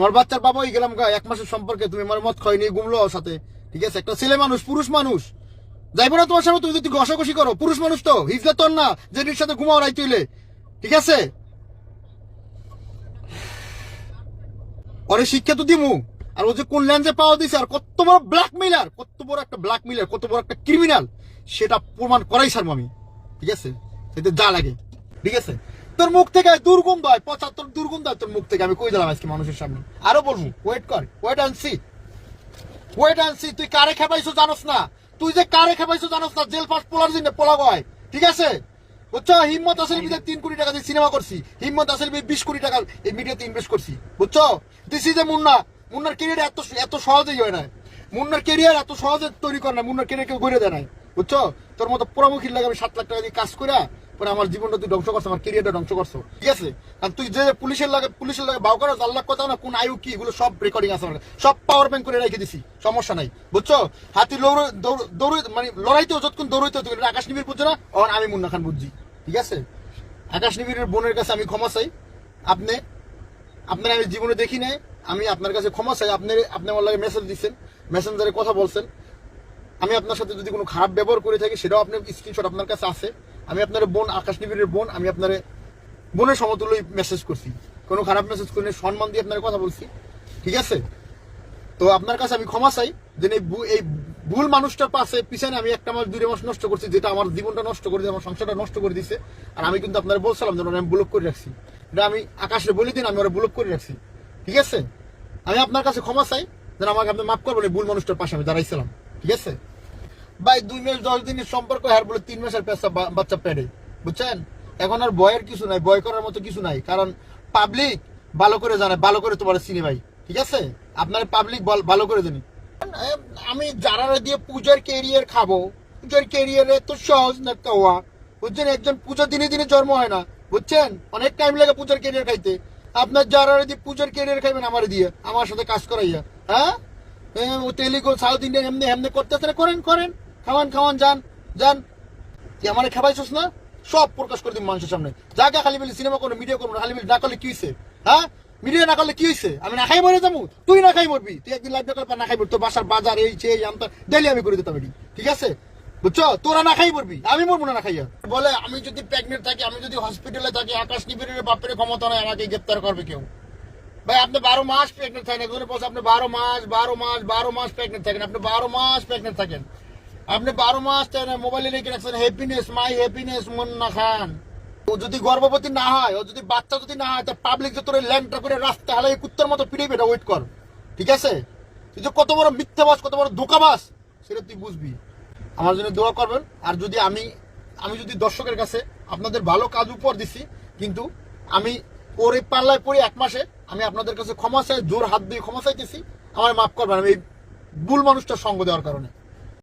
তোমার বাচ্চার বাবা হয়ে গেলাম এক মাসের সম্পর্কে তুমি আমার মত ঘুমলো ওর সাথে। ঠিক আছে? একটা ছেলে মানুষ, পুরুষ মানুষ। যাইবো না তোমার সামনে তুমি যদি ঘষাঘষি করো, পুরুষ মানুষ তো হিজলা তোর না, যে সাথে ঘুমাও রাই তুইলে ঠিক আছে? ওরে শিক্ষা তো দিমু। আর ও যে কোন ল্যান্ডে পাওয়া দিছে, আর কত বড় ব্ল্যাকমেইলার কত বড় একটা ব্ল্যাকমেইলার কত বড় একটা ক্রিমিনাল সেটা প্রমাণ করাই সারবো আমি। ঠিক আছে? সেটা যা লাগে। ঠিক আছে? তোর মুখ থেকে দুর্গন্ধ হয় পঁচাত্তর দুর্গন্ধ হয় তোর মুখ থেকে, আমি কই দিলাম আজকে মানুষের সামনে? আরও বলব ওয়েট কর wait and see wait and see তুই কারে খেপাইছো জানোস না? তুই যে কারে খেপাইছো জানোস না, জেল পাস পোলার দিনে পোলা গয়, ঠিক আছে? বুঝছ? হিম্মত তিন কোটি টাকা দিয়ে সিনেমা করছি, হিম্মত বিশ কোটি টাকা এই মিডিয়াতে ইনভেস্ট করছি, বুঝছ? দিস ইজ এ মুন্না, মুন্নার কেরিয়ার এত এত সহজেই হয় না মুন্নার কেরিয়ার এত সহজে তৈরি করে না মুন্নার কেরিয়ার কেউ গড়ে দেয় নাই, বুঝছ? তোর মতো পুরামুখীর লাগে আমি সাত লাখ টাকা দিয়ে কাজ করে পরে আমার জীবনটা তুই ধ্বংস করছ, আমার কেরিয়ারটা ধ্বংস করছ। ঠিক আছে? আর তুই যে পুলিশের লাগে পুলিশের লাগে বাউ করো আল্লাহ কথা না, কোন আয়ু কি, এগুলো সব রেকর্ডিং আছে আমার। সব পাওয়ার ব্যাংক করে রেখে দিছি, সমস্যা নাই। বুঝছ? হাতি লড়ে দৌড়ে মানে লড়াইতেও যতক্ষণ দৌড়াইতে তুমি আকাশ নিবির বুঝছ না? অন আমি মুন্না খান বুঝছি। ঠিক আছে? আকাশ নিবিরের বোনের কাছে আমি ক্ষমা চাই। আপনি আপনার আমি জীবনে দেখি নাই, আমি আপনার কাছে ক্ষমা চাই। আপনি আপনি আমার লাগে মেসেজ দিচ্ছেন মেসেঞ্জারে কথা বলছেন। আমি আপনার সাথে যদি কোনো খারাপ ব্যবহার করে থাকি, সেটাও আপনার স্ক্রিনশট আপনার কাছে আছে। আমি আপনার বোন, আকাশ নিবিড়ের বোন, আমি আপনার বোনের সমতুল্য মেসেজ করছি। কোনো খারাপ মেসেজ করে সম্মান দিয়ে আপনার কথা বলছি। ঠিক আছে? তো আপনার কাছে আমি ক্ষমা চাই যে এই ভুল মানুষটার পাশে পিছনে আমি একটা মাস, দুই মাস নষ্ট করছি, যেটা আমার জীবনটা নষ্ট করে দিয়েছে আমার সংসারটা নষ্ট করে দিছে। আর আমি কিন্তু আপনার বলছিলাম যে আমি ব্লক করে রাখছি। এটা আমি আকাশে বলি দিন, আমি ওরা ব্লক করে রাখছি। ঠিক আছে? আমি আপনার কাছে ক্ষমা চাই, যেন আমাকে আপনি মাফ করবেন এই ভুল মানুষটার পাশে আমি দাঁড়াইছিলাম। ঠিক আছে? ভাই, দুই মাস, দশ দিনের সম্পর্ক হার বলে তিন মাসের পেশা বাচ্চা পেড়ে, বুঝছেন? এখন আর বয়ের কিছু নাই বয় করার মতো কিছু নাই, কারণ পাবলিক ভালো করে জানে, ভালো করে তোমার চিনি ভাই, ঠিক আছে? আপনার পাবলিক ভালো করে জানি। আমি যারা দিয়ে পূজার কেরিয়ার খাব, পূজার কেরিয়ারে তো সহজ না কাওয়া, বুঝছেন? একজন পূজা দিনে দিনে জন্ম হয় না, বুঝছেন? অনেক টাইম লাগে পূজার কেরিয়ার খাইতে। আপনার যারা দিয়ে পূজার কেরিয়ার খাইবেন আমার দিয়ে, আমার সাথে কাজ করাইয়া হ্যাঁ? তেলেগু সাউথ ইন্ডিয়ান এমনি এমনি করতেছে করেন করেন। খাওয়ান খাওয়ান যান যান তুই আমার খাবাইছিস না? সব প্রকাশ করে দিন মানুষের সামনে। জায়গা খালি বলি সিনেমা করো মিডিয়া করব, খালি বলি না করলে কি হয়েছে হ্যাঁ? মিডিয়া না করলে কি হয়েছে আমি না খাই মরে যাব। তুই না খাই মরবি। তুই একদিন লাইভ দেখার না খাই মরবি। তোর বাসার বাজার এই, সেই আমতা ডেলি আমি করে দিতাম এটি ঠিক আছে? বুঝছ? তোরা না খাই মরবি। আমি মরবো না খাইয়া। বলে, আমি যদি প্রেগনেন্ট থাকি, আমি যদি হসপিটালে থাকি, আকাশ নিবিড়ের বাপের ক্ষমতা নয় আমাকে গ্রেপ্তার করবে কেউ? ভাই, আপনি বারো মাস প্রেগনেন্ট থাকেন। বলছে, আপনি বারো মাস বারো মাস বারো মাস প্রেগনেন্ট থাকেন। আপনি বারো মাস প্রেগনেন্ট থাকেন। আপনি বারো মাস মোবাইলে লিখে রাখছেন। Happiness my happiness Munna Khan. ও যদি গর্ভবতী না হয়, ও যদি বাচ্চা যদি না হয়, তো পাবলিক যে তোর ল্যান্ডটা করে রাস্তা হালাই কুত্তার মতো পিড়ে এটা ওয়েট কর। ঠিক আছে? তুই যে কত বড় মিথ্যাবাস, কত বড় ধোকাবাস, সেটা তুই বুঝবি। আমার জন্য দোয়া করবেন। আর যদি আমি আমি যদি দর্শকের কাছে আপনাদের ভালো কাজ উপর দিছি, কিন্তু আমি ওর পাল্লায় পড়ে এক মাসে আমি আপনাদের কাছে ক্ষমা চাই, জোর হাত দিয়ে ক্ষমা চাইতেছি আমার মাফ করবেন। আমি এই ভুল মানুষটার সঙ্গ দেওয়ার কারণে।